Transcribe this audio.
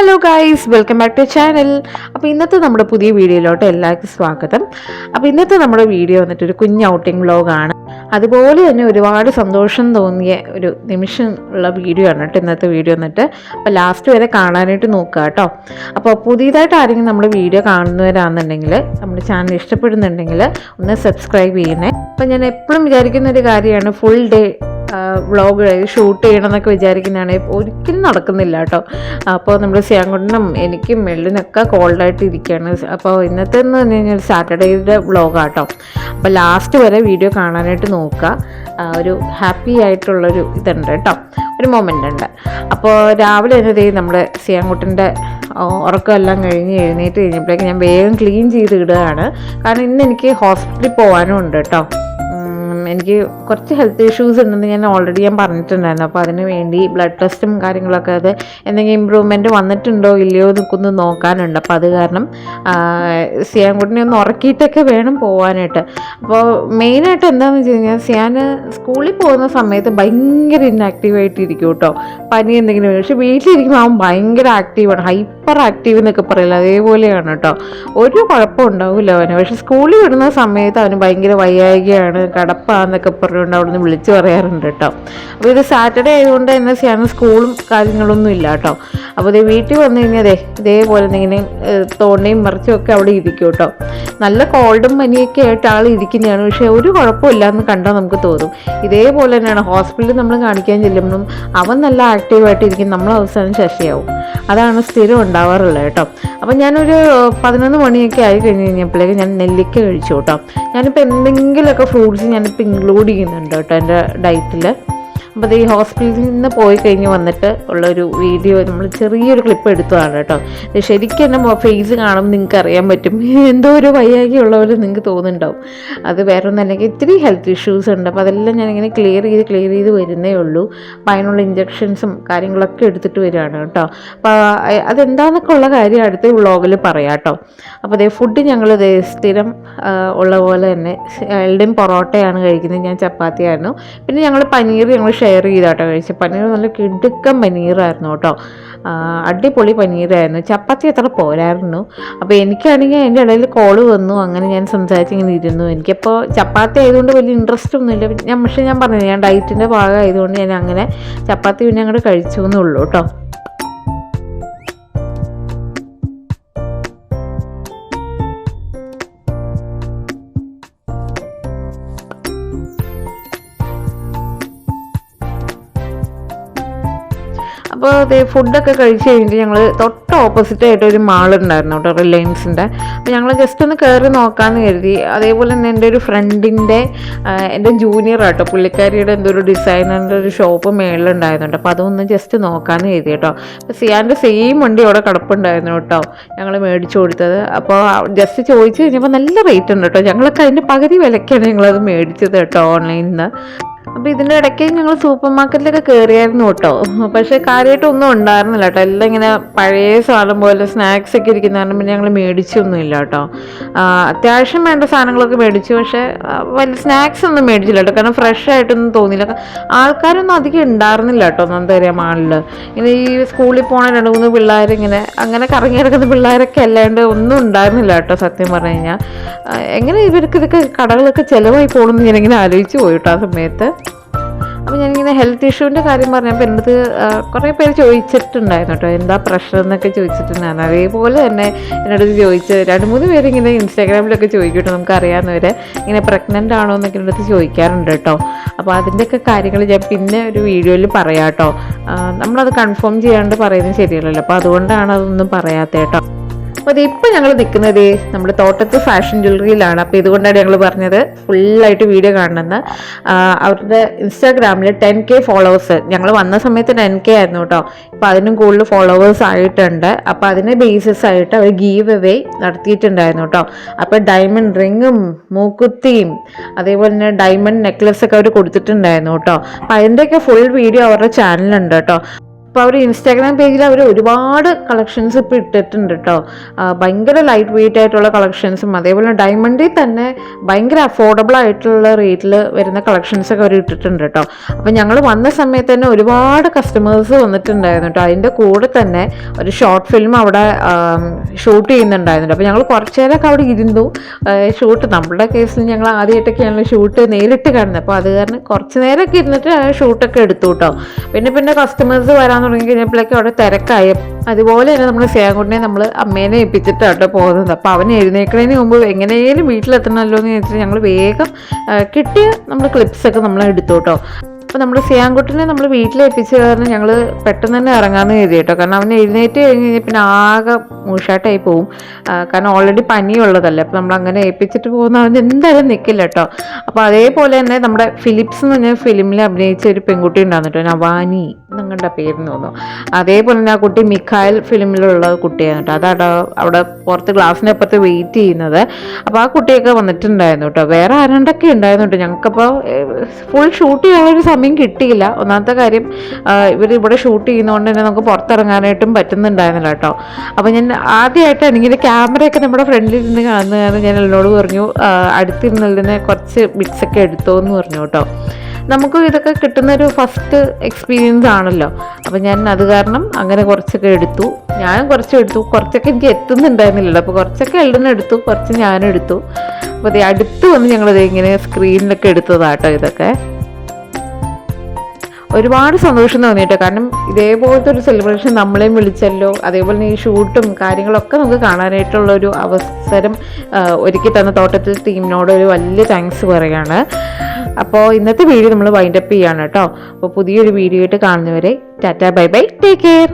Hello guys welcome back to channel അപ്പോൾ ഇന്നത്തെ നമ്മുടെ പുതിയ വീഡിയോയിലോട്ട് എല്ലാവർക്കും സ്വാഗതം. അപ്പോൾ ഇന്നത്തെ നമ്മുടെ വീഡിയോ വന്നിട്ട് ഒരു കുഞ്ഞ് ഔട്ടിംഗ് വ്ലോഗാണ് അതുപോലെ തന്നെ ഒരുപാട് സന്തോഷം തോന്നിയ ഒരു നിമിഷം ഉള്ള വീഡിയോ ആണ് കേട്ടോ ഇന്നത്തെ വീഡിയോ എന്നിട്ട് അപ്പോൾ ലാസ്റ്റ് വരെ കാണാനായിട്ട് നോക്കുക കേട്ടോ. അപ്പോൾ പുതിയതായിട്ട് ആരെങ്കിലും നമ്മുടെ വീഡിയോ കാണുന്നവരാണെന്നുണ്ടെങ്കിൽ നമ്മുടെ ചാനൽ ഇഷ്ടപ്പെടുന്നുണ്ടെങ്കിൽ ഒന്ന് സബ്സ്ക്രൈബ് ചെയ്യണേ. അപ്പോൾ ഞാൻ എപ്പോഴും വിചാരിക്കുന്ന ഒരു കാര്യമാണ് ഫുൾ ഡേ വ്ളോഗ് ഷൂട്ട് ചെയ്യണം എന്നൊക്കെ വിചാരിക്കുന്നതാണ്. ഒരിക്കലും നടക്കുന്നില്ല കേട്ടോ. അപ്പോൾ നമ്മൾ സിയാങ്കുട്ടനും എനിക്കും മെള്ളിനൊക്കെ കോൾഡായിട്ട് ഇരിക്കുകയാണ് അപ്പോൾ ഇന്നത്തെ എന്ന് പറഞ്ഞു കഴിഞ്ഞാൽ സാറ്റർഡേയുടെ വ്ളോഗാട്ടോ അപ്പോൾ ലാസ്റ്റ് വരെ വീഡിയോ കാണാനായിട്ട് നോക്കുക. ഒരു ഹാപ്പി ആയിട്ടുള്ളൊരു ഇതുണ്ട് കേട്ടോ. ഒരു മൊമെന്റ് ഉണ്ട്. അപ്പോൾ രാവിലെ എന്നത് നമ്മുടെ സിയാങ്കുട്ടന്റെ ഉറക്കമെല്ലാം കഴിഞ്ഞ് എഴുന്നേറ്റ് കഴിഞ്ഞപ്പോഴേക്കും ഞാൻ വേഗം ക്ലീൻ ചെയ്ത് ഇടുകയാണ്. കാരണം ഇന്ന് എനിക്ക് ഹോസ്പിറ്റലിൽ പോകാനും ഉണ്ട് കേട്ടോ. എനിക്ക് കുറച്ച് ഹെൽത്ത് ഇഷ്യൂസ് ഉണ്ടെന്ന് ഞാൻ ഓൾറെഡി ഞാൻ പറഞ്ഞിട്ടുണ്ടായിരുന്നു. അപ്പോൾ അതിന് വേണ്ടി ബ്ലഡ് ടെസ്റ്റും കാര്യങ്ങളൊക്കെ അത് എന്തെങ്കിലും ഇമ്പ്രൂവ്മെന്റ് വന്നിട്ടുണ്ടോ ഇല്ലയോ എന്നൊക്കെ ഒന്ന് നോക്കാനുണ്ട്. അപ്പോൾ അത് കാരണം സിയാൻകുട്ടിനെ ഒന്ന് ഉറക്കിയിട്ടൊക്കെ വേണം പോകാനായിട്ട് അപ്പോൾ മെയിനായിട്ട് എന്താണെന്ന് വെച്ച് കഴിഞ്ഞാൽ സിയാൻ സ്കൂളിൽ പോകുന്ന സമയത്ത് ഭയങ്കര ഇരിക്കും കേട്ടോ. പനി എന്തെങ്കിലും പക്ഷേ വീട്ടിലിരിക്കുമ്പോൾ അവൻ ഭയങ്കര ആക്റ്റീവാണ് ആക്റ്റീവ് എന്നൊക്കെ പറയില്ല അതേപോലെയാണ് കേട്ടോ ഒരു കുഴപ്പം ഉണ്ടാവില്ല അവന്. പക്ഷെ സ്കൂളിൽ വിടുന്ന സമയത്ത് അവന് ഭയങ്കര വയ്യായികയാണ് കടപ്പാന്നൊക്കെ പറഞ്ഞുകൊണ്ട് അവിടെ നിന്ന് വിളിച്ചു പറയാറുണ്ട് കേട്ടോ അപ്പോൾ ഇത് സാറ്റർഡേ ആയതുകൊണ്ട് എന്നെ ചെയ്യാൻ സ്കൂളും കാര്യങ്ങളൊന്നും ഇല്ല കേട്ടോ അപ്പോൾ ഇത് വീട്ടിൽ വന്നു കഴിഞ്ഞാൽ അതെ ഇതേപോലെ എന്തെങ്കിലും തോണ്ടയും മറിച്ചും ഒക്കെ അവിടെ ഇരിക്കും കേട്ടോ. നല്ല കോൾഡും മനിയൊക്കെ ആയിട്ട് ആൾ ഇരിക്കുന്നതാണ്. പക്ഷേ ഒരു കുഴപ്പമില്ല എന്ന് കണ്ടാൽ നമുക്ക് തോന്നും. ഇതേപോലെ തന്നെയാണ് ഹോസ്പിറ്റലിൽ നമ്മൾ കാണിക്കാൻ ചെല്ലുമ്പോഴും അവൻ നല്ല ആക്റ്റീവായിട്ട് ഇരിക്കും. നമ്മൾ അവസാനം ശശിയാവും. അതാണ് സ്ഥിരം ഉണ്ടാവാറുള്ളത് കേട്ടോ. അപ്പം ഞാനൊരു പതിനൊന്ന് മണിയൊക്കെ ആയി കഴിഞ്ഞ് കഴിഞ്ഞപ്പോഴേക്ക് ഞാൻ നെല്ലിക്ക കഴിച്ചു കേട്ടോ. ഞാനിപ്പോൾ എന്തെങ്കിലുമൊക്കെ ഫ്രൂട്ട്സ് ഞാനിപ്പോൾ ഇൻക്ലൂഡ് ചെയ്യുന്നുണ്ട് കേട്ടോ എന്റെ ഡയറ്റിൽ അപ്പോൾ ഈ ഹോസ്പിറ്റലിൽ നിന്ന് പോയി കഴിഞ്ഞ് വന്നിട്ട് ഉള്ളൊരു വീഡിയോ നമ്മൾ ചെറിയൊരു ക്ലിപ്പ് എടുത്തതാണ് കേട്ടോ. ശരിക്കും എന്റെ ഫേസ് കാണുമ്പോൾ നിങ്ങൾക്ക് അറിയാൻ പറ്റും. എന്തോ ഒരു വയ്യാകി ഉള്ള പോലെ നിങ്ങൾക്ക് തോന്നുന്നുണ്ടാവും. അത് വേറെ ഒന്നല്ലെങ്കിൽ ഇത്തിരി ഹെൽത്ത് ഇഷ്യൂസ് ഉണ്ട്. അപ്പോൾ അതെല്ലാം ഞാനിങ്ങനെ ക്ലിയർ ചെയ്ത് ക്ലിയർ ചെയ്ത് വരുന്നേ ഉള്ളൂ. അപ്പോൾ അതിനുള്ള ഇഞ്ചക്ഷൻസും കാര്യങ്ങളൊക്കെ എടുത്തിട്ട് വരികയാണ് കേട്ടോ. അപ്പോൾ അതെന്താണെന്നൊക്കെ ഉള്ള കാര്യം അടുത്ത വ്ളോഗിൽ പറയാം കേട്ടോ. അപ്പോൾ അതേ ഫുഡ് ഞങ്ങൾ സ്ഥിരം ഉള്ള പോലെ തന്നെ. എല്ലാം പൊറോട്ടയാണ് കഴിക്കുന്നത്. ഞാൻ ചപ്പാത്തിയായിരുന്നു. പിന്നെ ഞങ്ങൾ പനീർ ഞങ്ങൾ ഷെയർ ചെയ്താട്ടോ കഴിച്ചത്. പനീർ നല്ല കിടുക്കം പനീറായിരുന്നു കേട്ടോ. അടിപൊളി പനീറായിരുന്നു. ചപ്പാത്തി അത്ര പോരായിരുന്നു. അപ്പോൾ എനിക്കാണെങ്കിൽ എന്റെ ഇടയിൽ കോൾ വന്നു. അങ്ങനെ ഞാൻ സംസാരിച്ച് ഇങ്ങനെ ഇരുന്നു. എനിക്കപ്പോൾ ചപ്പാത്തി ആയതുകൊണ്ട് വലിയ ഇൻട്രസ്റ്റ് ഒന്നുമില്ല. ഞാൻ പക്ഷേ ഞാൻ പറഞ്ഞു ഞാൻ ഡയറ്റിന്റെ ഭാഗമായതുകൊണ്ട് ഞാൻ അങ്ങനെ ചപ്പാത്തി പിന്നെ അങ്ങോട്ട് കഴിച്ചു എന്നുള്ളൂ കേട്ടോ. അപ്പോൾ അതേ ഫുഡൊക്കെ കഴിച്ച് കഴിഞ്ഞിട്ട് ഞങ്ങൾ തൊട്ട് ഓപ്പോസിറ്റ് ആയിട്ട് ഒരു മാൾ ഉണ്ടായിരുന്നു കേട്ടോ റിലയൻസിന്റെ അപ്പോൾ ഞങ്ങൾ ജസ്റ്റ് ഒന്ന് കയറി നോക്കാമെന്ന് കരുതി. അതേപോലെ തന്നെ എന്റെ ഒരു ഫ്രണ്ടിന്റെ എന്റെ ജൂനിയർ ആട്ടോ പുള്ളിക്കാരിയുടെ എന്തോ ഒരു ഡിസൈനറിന്റെ ഒരു ഷോപ്പ് മേളിലുണ്ടായിരുന്നുണ്ട് അപ്പോൾ അതൊന്ന് ജസ്റ്റ് നോക്കാമെന്ന് കരുതി കേട്ടോ. അപ്പോൾ സിയാന്റെ സെയിം വണ്ടി അവിടെ കിടപ്പുണ്ടായിരുന്നു കേട്ടോ ഞങ്ങൾ മേടിച്ചു കൊടുത്തത്. അപ്പോൾ ജസ്റ്റ് ചോദിച്ചു കഴിഞ്ഞപ്പോൾ നല്ല റേറ്റ് ഉണ്ട് കേട്ടോ. ഞങ്ങളൊക്കെ അതിന്റെ പകുതി വിലക്കാണ് ഞങ്ങളത് മേടിച്ചത് കേട്ടോ ഓൺലൈനിൽ നിന്ന് അപ്പോൾ ഇതിന്റെ ഇടയ്ക്ക് ഞങ്ങൾ സൂപ്പർ മാർക്കറ്റിലൊക്കെ കയറിയായിരുന്നു കേട്ടോ. പക്ഷേ കാര്യമായിട്ടൊന്നും ഉണ്ടായിരുന്നില്ല കേട്ടോ. എല്ലാം ഇങ്ങനെ പഴയ സാധനം പോലെ സ്നാക്സ് ഒക്കെ ഇരിക്കുന്ന കാരണം പിന്നെ ഞങ്ങൾ മേടിച്ചൊന്നുമില്ല കേട്ടോ. അത്യാവശ്യം വേണ്ട സാധനങ്ങളൊക്കെ മേടിച്ചു. പക്ഷേ വലിയ സ്നാക്സ് ഒന്നും മേടിച്ചില്ല കേട്ടോ. കാരണം ഫ്രഷ് ആയിട്ടൊന്നും തോന്നിയില്ല. ആൾക്കാരൊന്നും അധികം ഉണ്ടായിരുന്നില്ല കേട്ടോ നന്ദരിയ മാളിൽ ഇങ്ങനെ ഈ സ്കൂളിൽ പോണ രണ്ട് മൂന്ന് പിള്ളേരിങ്ങനെ അങ്ങനെ കറങ്ങി കിടക്കുന്ന പിള്ളേരൊക്കെ അല്ലാണ്ട് ഒന്നും ഉണ്ടായിരുന്നില്ല കേട്ടോ സത്യം പറഞ്ഞു കഴിഞ്ഞാൽ എങ്ങനെ ഇവർക്ക് ഇതൊക്കെ കടകളൊക്കെ ചിലവായി പോകണമെന്ന് ഞാനിങ്ങനെ ആലോചിച്ച് പോയി കേട്ടോ ആ സമയത്ത്. അപ്പോൾ ഞാനിങ്ങനെ ഹെൽത്ത് ഇഷ്യൂവിന്റെ കാര്യം പറഞ്ഞപ്പോൾ എന്റെ കുറേ പേര് ചോദിച്ചിട്ടുണ്ടായിരുന്നു കേട്ടോ എന്താ പ്രഷർ എന്നൊക്കെ ചോദിച്ചിട്ടുണ്ടായിരുന്നു അതേപോലെ തന്നെ എന്നോട് ചോദിച്ച് രണ്ട് മൂന്ന് പേര് ഇങ്ങനെ ഇൻസ്റ്റാഗ്രാമിലൊക്കെ ചോദിക്കട്ടോ നമുക്ക് അറിയാവുന്നവരെ ഇങ്ങനെ പ്രഗ്നന്റ് ആണോ എന്നൊക്കെ എന്റെ അടുത്ത് ചോദിക്കാറുണ്ട് കേട്ടോ അപ്പോൾ അതിന്റെയൊക്കെ കാര്യങ്ങൾ ഞാൻ പിന്നെ ഒരു വീഡിയോയിൽ പറയാം കേട്ടോ നമ്മളത് കൺഫേം ചെയ്യാണ്ട് പറയുന്നത് ശരിയല്ലല്ലോ. അപ്പോൾ അതുകൊണ്ടാണ് അതൊന്നും പറയാത്ത കേട്ടോ അപ്പോൾ അത് ഞങ്ങൾ നിൽക്കുന്നത് നമ്മുടെ തോട്ടത്ത് ഫാഷൻ ജ്വല്ലറിയിലാണ് അപ്പോൾ ഇതുകൊണ്ടാണ് ഞങ്ങൾ പറഞ്ഞത് ഫുള്ളായിട്ട് വീഡിയോ കാണണമെന്ന്. അവരുടെ ഇൻസ്റ്റാഗ്രാമിൽ ടെൻ കെ ഫോളോവേഴ്സ് ഞങ്ങൾ വന്ന സമയത്ത് ടെൻ കെ ആയിരുന്നു കേട്ടോ അപ്പോൾ അതിനും കൂടുതൽ ഫോളോവേഴ്സ് ആയിട്ടുണ്ട്. അപ്പോൾ അതിനെ ബേസിസ് ആയിട്ട് അവർ ഗീവ് അവേ നടത്തിയിട്ടുണ്ടായിരുന്നു കേട്ടോ അപ്പോൾ ഡയമണ്ട് റിങ്ങും മൂക്കുത്തിയും അതേപോലെ തന്നെ ഡയമണ്ട് നെക്ലസ് ഒക്കെ അവർ കൊടുത്തിട്ടുണ്ടായിരുന്നു കേട്ടോ അപ്പോൾ അതിന്റെയൊക്കെ ഫുൾ വീഡിയോ അവരുടെ ചാനലുണ്ട് കേട്ടോ അപ്പോൾ അവർ ഇൻസ്റ്റാഗ്രാം പേജിൽ അവർ ഒരുപാട് കളക്ഷൻസ് ഇപ്പോൾ ഇട്ടിട്ടുണ്ട് കേട്ടോ ഭയങ്കര ലൈറ്റ് വെയിറ്റ് ആയിട്ടുള്ള കളക്ഷൻസും അതേപോലെ ഡയമണ്ടിൽ തന്നെ ഭയങ്കര അഫോർഡബിൾ ആയിട്ടുള്ള റേറ്റിൽ വരുന്ന കളക്ഷൻസൊക്കെ അവർ ഇട്ടിട്ടുണ്ട് കേട്ടോ അപ്പോൾ ഞങ്ങൾ വന്ന സമയത്ത് തന്നെ ഒരുപാട് കസ്റ്റമേഴ്സ് വന്നിട്ടുണ്ടായിരുന്നു കേട്ടോ അതിന്റെ കൂടെ തന്നെ ഒരു ഷോർട്ട് ഫിലിം അവിടെ ഷൂട്ട് ചെയ്യുന്നുണ്ടായിരുന്നു അപ്പോൾ ഞങ്ങൾ കുറച്ച് നേരമൊക്കെ അവിടെ ഇരുന്നു. ഷൂട്ട് നമ്മുടെ കേസിൽ ഞങ്ങൾ ആദ്യമായിട്ടൊക്കെയാണല്ലോ ഷൂട്ട് നേരിട്ട് കാണുന്നത് അപ്പോൾ അത് കാരണം കുറച്ച് നേരമൊക്കെ ഇരുന്നിട്ട് ഷൂട്ടൊക്കെ എടുത്തു കേട്ടോ പിന്നെ പിന്നെ കസ്റ്റമേഴ്സ് വരാൻ തുടങ്ങി കഴിഞ്ഞപ്പോഴേക്കും അവിടെ തിരക്കായി. അതുപോലെ തന്നെ നമ്മൾ സേവൻകുട്ടിനെ നമ്മൾ അമ്മേനെ ഏൽപ്പിച്ചിട്ടാണ് കേട്ടോ പോകുന്നത്. അപ്പോൾ അവൻ എഴുന്നേക്കുന്നതിന് മുമ്പ് എങ്ങനെയും വീട്ടിലെത്തണമല്ലോ എന്ന് വെച്ചിട്ട് ഞങ്ങൾ വേഗം കിട്ടിയ നമ്മൾ ക്ലിപ്സൊക്കെ നമ്മൾ എടുത്തു കേട്ടോ അപ്പോൾ നമ്മൾ സിയാൻകുട്ടിനെ നമ്മൾ വീട്ടിലേൽപ്പിച്ച് കാരണം ഞങ്ങൾ പെട്ടെന്ന് തന്നെ ഇറങ്ങാമെന്ന് കരുതി കേട്ടോ. കാരണം അവൻ എഴുന്നേറ്റ് കഴിഞ്ഞ് കഴിഞ്ഞാൽ പിന്നെ ആകെ മൂഷാട്ടായി പോവും. കാരണം ഓൾറെഡി പനിയുള്ളതല്ലേ. അപ്പോൾ നമ്മൾ അങ്ങനെ ഏൽപ്പിച്ചിട്ട് പോകുന്ന അവൻ എന്തായാലും നിൽക്കില്ല കേട്ടോ. അപ്പോൾ അതേപോലെ തന്നെ നമ്മുടെ ഫിലിപ്സ് എന്ന് പറഞ്ഞ ഫിലിമിൽ അഭിനയിച്ച ഒരു പെൺകുട്ടി ഉണ്ടായിരുന്നു കേട്ടോ. നവാനി നിങ്ങളുടെ പേരെന്ന് തോന്നുന്നു. അതേപോലെ തന്നെ ആ കുട്ടി മിഖായൽ ഫിലിമിലുള്ള കുട്ടിയാണ് കേട്ടോ. അതാണ് അവിടെ പുറത്ത് ഗ്ലാസിന്റെ അപ്പുറത്ത് വെയിറ്റ് ചെയ്യുന്നത്. അപ്പോൾ ആ കുട്ടിയൊക്കെ വന്നിട്ടുണ്ടായിരുന്നു കേട്ടോ. വേറെ ആരണ്ടൊക്കെ ഉണ്ടായിരുന്നു കേട്ടോ. ഞങ്ങൾക്കപ്പോൾ ഫുൾ ഷൂട്ട് ചെയ്യാനുള്ള ഒരു സമയം കിട്ടിയില്ല. ഒന്നാമത്തെ കാര്യം ഇവർ ഇവിടെ ഷൂട്ട് ചെയ്യുന്നതുകൊണ്ട് തന്നെ നമുക്ക് പുറത്തിറങ്ങാനായിട്ടും പറ്റുന്നുണ്ടായിരുന്നില്ല കേട്ടോ. അപ്പോൾ ഞാൻ ആദ്യമായിട്ടാണ് ഇങ്ങനെ ക്യാമറയൊക്കെ നമ്മുടെ ഫ്രണ്ടിൽ നിന്ന് കാണുന്നതാണ്. ഞാൻ എന്നോട് പറഞ്ഞു അടുത്തിരുന്നതിനെ കുറച്ച് ബിറ്റ്സൊക്കെ എടുത്തോ എന്ന് പറഞ്ഞു കേട്ടോ. നമുക്ക് ഇതൊക്കെ കിട്ടുന്ന ഒരു ഫസ്റ്റ് എക്സ്പീരിയൻസ് ആണല്ലോ. അപ്പോൾ ഞാൻ അത് കാരണം അങ്ങനെ കുറച്ചൊക്കെ എടുത്തു. ഞാനും കുറച്ച് എടുത്തു. കുറച്ചൊക്കെ എനിക്ക് എത്തുന്നുണ്ടായിരുന്നില്ലല്ലോ. അപ്പോൾ കുറച്ചൊക്കെ എല്ലാം എടുത്തു കുറച്ച് ഞാനും എടുത്തു. അപ്പോൾ അത് അടുത്ത് വന്ന് ഞങ്ങളത് ഇങ്ങനെ സ്ക്രീനിലൊക്കെ എടുത്തതാട്ടോ ഇതൊക്കെ. ഒരുപാട് സന്തോഷം തോന്നിയിട്ടോ. കാരണം ഇതേപോലത്തെ ഒരു സെലിബ്രേഷൻ നമ്മളെയും വിളിച്ചല്ലോ അതേപോലെ തന്നെ ഈ ഷൂട്ടും കാര്യങ്ങളൊക്കെ നമുക്ക് കാണാനായിട്ടുള്ള ഒരു അവസരം ഒരുക്കി തന്ന തോട്ടത്തിൽ ടീമിനോട് ഒരു വലിയ താങ്ക്സ് പറയുകയാണ് അപ്പോൾ ഇന്നത്തെ വീഡിയോ നമ്മൾ വൈൻഡപ്പ് ചെയ്യാണ് കേട്ടോ. അപ്പോൾ പുതിയൊരു വീഡിയോ ആയിട്ട് കാണുന്നവരെ tata bye bye take care